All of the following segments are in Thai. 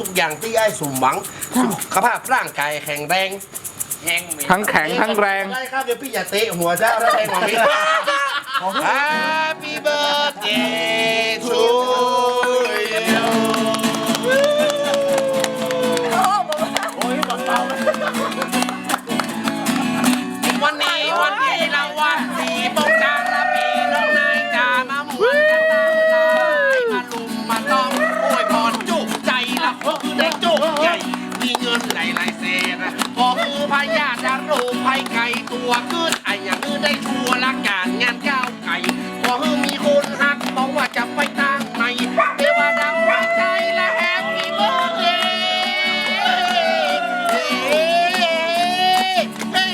ทุกอย่างที่ไอ้สมหวังสุขภาพร่างกายแข็งแรงแห้งไหมทั้งแข็งทั้งแรง ได้ครับเดี๋ยวพี่อย่าเตะหัวเจ้าแล้วแรงของพี่ Happy birthday to you วันนี้วันที่ละวันสี่ วขึ้นไอ้อย่างนี้ได้ชัวละการงานก้าวไก่พอคือมีคนหักบอกว่าจะไปตั้งในเทวดาไว้ใจละแฮปปี้เบิร์ดเดย์เฮ้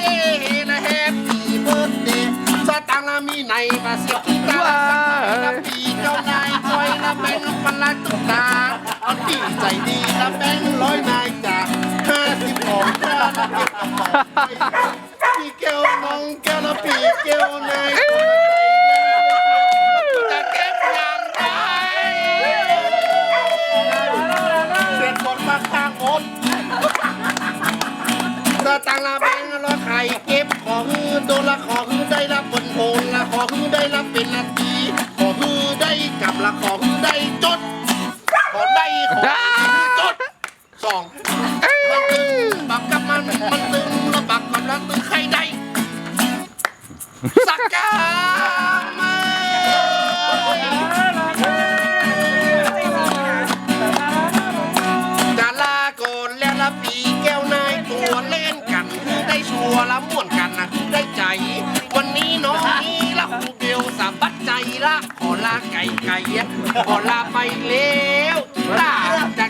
ละแฮปปี้เบิร์ดเดย์สตังค์ละมีในประสิทธิกาละปีเจ้านายคอยละแบงค์พันละตุ๊กตาเอาที่ใจดีละแบงค์ร้อยนายจากห้าสิบออกเจ้าละเก็บกระเป๋า ลมองแก้วละปีเกลนายจะเก็บอย่างไรเสร็จหมดมาข้างหมดตาตังละแบงละไข่เก็บขอฮือโดนละขอฮือได้รับบนโพนละขอฮือได้รับเป็นนาทีขอฮือได้กลับละขอฮือได้จดขอได้ขอฮือจดสอง จะลาก่อนแล้วละปีแก้วนายตัวเล่นกันคือได้ชัวร์ละม่วนกันนะคือได้ใจ วันนี้น้องนี้ละครูเบลสาบัดใจละขอลาไก่ไก่ขอลาไปแล้วตาจะ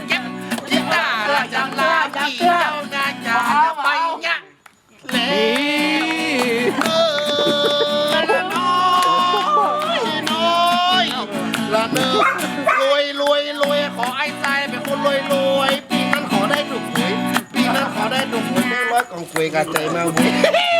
ว่ากองกวยกาใจมาเว้ย